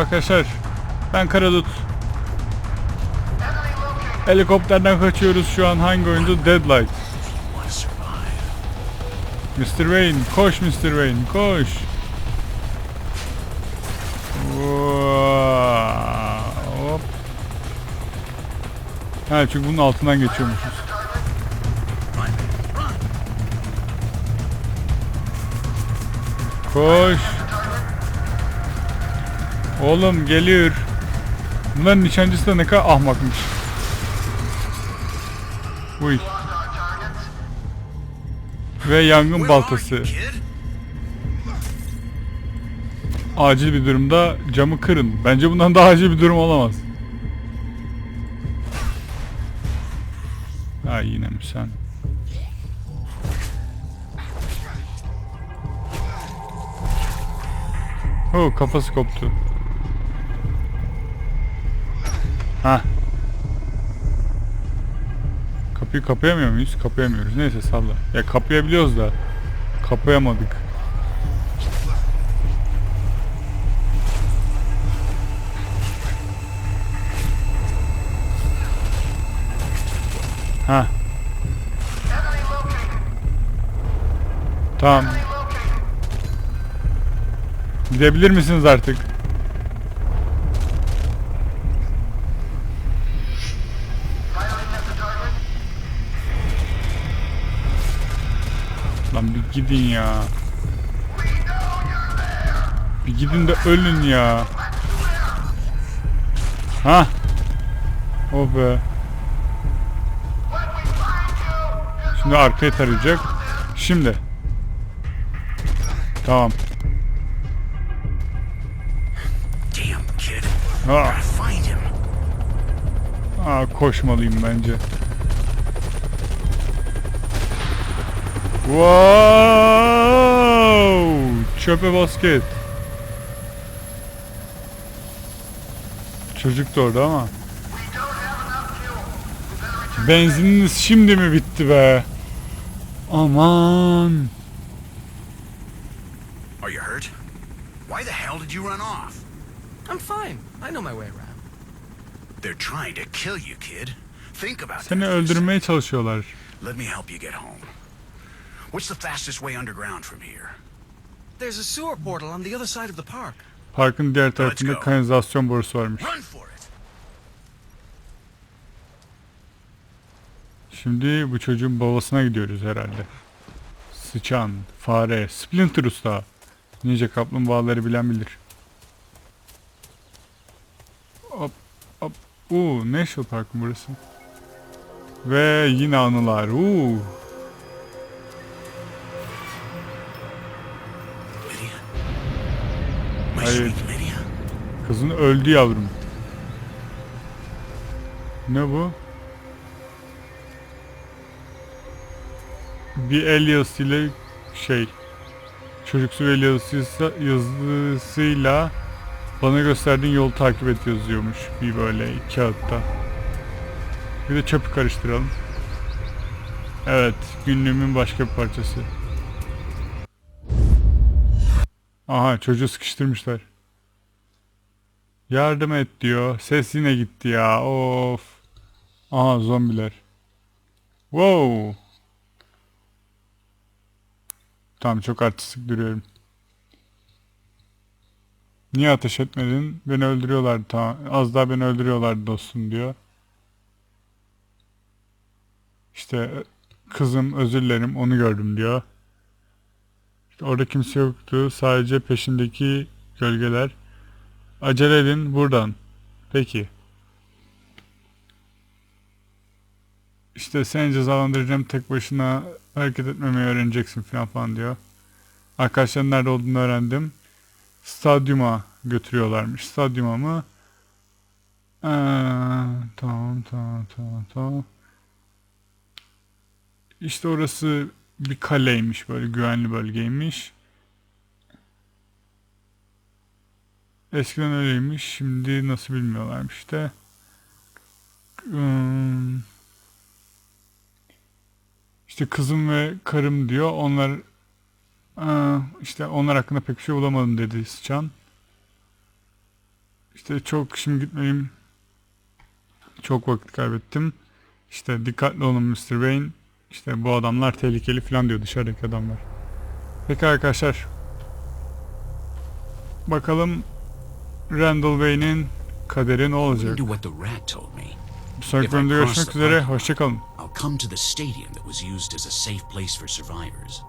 Arkadaşlar. Ben Karadut. Helikopterden kaçıyoruz şu an hangi oyundu? Deadlight. Mr. Wayne, koş Mr. Wayne, koş. Hop. Ha çünkü bunun altından geçiyormuşuz. Koş. Oğlum geliyor. Bunların nişancısı da ne kadar ahmakmış. Uy. Ve yangın baltası. Acil bir durumda camı kırın. Bence bundan daha acil bir durum olamaz. Ha yine mi sen? Oh kafası koptu. Ha. Kapıyı kapayamıyor muyuz? Kapayamıyoruz. Neyse salla. Ya kapayabiliyoruz da kapayamadık. Ha. Tamam. Gidebilir misiniz artık? Lan bir gidin ya. Bir gidin de ölün ya. Ha? Oh be. Şimdi arkayı tarayacak. Şimdi. Tamam. Damn him. Aa, koşmalıyım bence. Wow! Çöpe basket. Çocuk da orada ama. Benzininiz şimdi mi bitti be? Aman. Are you hurt? Why the hell did you run off? I'm fine. I know my way around. They're trying to kill you, kid. Think about Seni öldürmeye çalışıyorlar. Let me help you get home. What's the fastest way underground from here? There's a sewer portal on the other side of the park. Parkın diğer tarafında kanalizasyon borusu varmış. Run for it. Şimdi bu çocuğun babasına gidiyoruz herhalde. Sıçan, fare, Splinter Usta. Ninja kaplumbağaları bilen bilir. Hop hop. Uuu National Park burası? Ve yine anılar. Uuu. Lydia? Kızın öldü yavrum. Ne bu? Bir el yazısıyla şey çocuksu bir el yazısıysa, yazısıyla bana gösterdiğin yolu takip et yazıyormuş bir böyle kağıtta. Bir de çöpü karıştıralım. Evet, günlüğümün başka bir parçası. Aha, çocuğu sıkıştırmışlar. Yardım et diyor. Ses yine gitti ya. Of. Aha zombiler. Wow. Tamam çok artistik duruyorum. Niye ateş etmedin? Beni öldürüyorlar. Tamam. Az daha beni öldürüyorlar dostum diyor. İşte kızım özür dilerim onu gördüm diyor. Orada kimse yoktu. Sadece peşindeki gölgeler. Acele edin buradan. Peki. İşte seni cezalandıracağım tek başına hareket etmemeyi öğreneceksin falan falan diyor. Arkadaşların nerede olduğunu öğrendim. Stadyuma götürüyorlarmış. Stadyuma mı? Ee, tamam tamam tamam tamam. İşte orası bir kaleymiş böyle güvenli bölgeymiş. Eskiden öyleymiş. Şimdi nasıl bilmiyorlarmış işte. Hmm. İşte kızım ve karım diyor. Onlar işte onlar hakkında pek bir şey bulamadım dedi Sıçan. İşte çok şimdi gitmeyeyim. Çok vakit kaybettim. İşte dikkatli olun Mr. Wayne. İşte bu adamlar tehlikeli falan diyor dışarıdaki adamlar. Peki arkadaşlar. Bakalım Randall Wayne'in kaderi ne olacak? Bir sonraki bölümde görüşmek üzere. Hoşçakalın. I'll come to the stadium that was used as a safe place for survivors.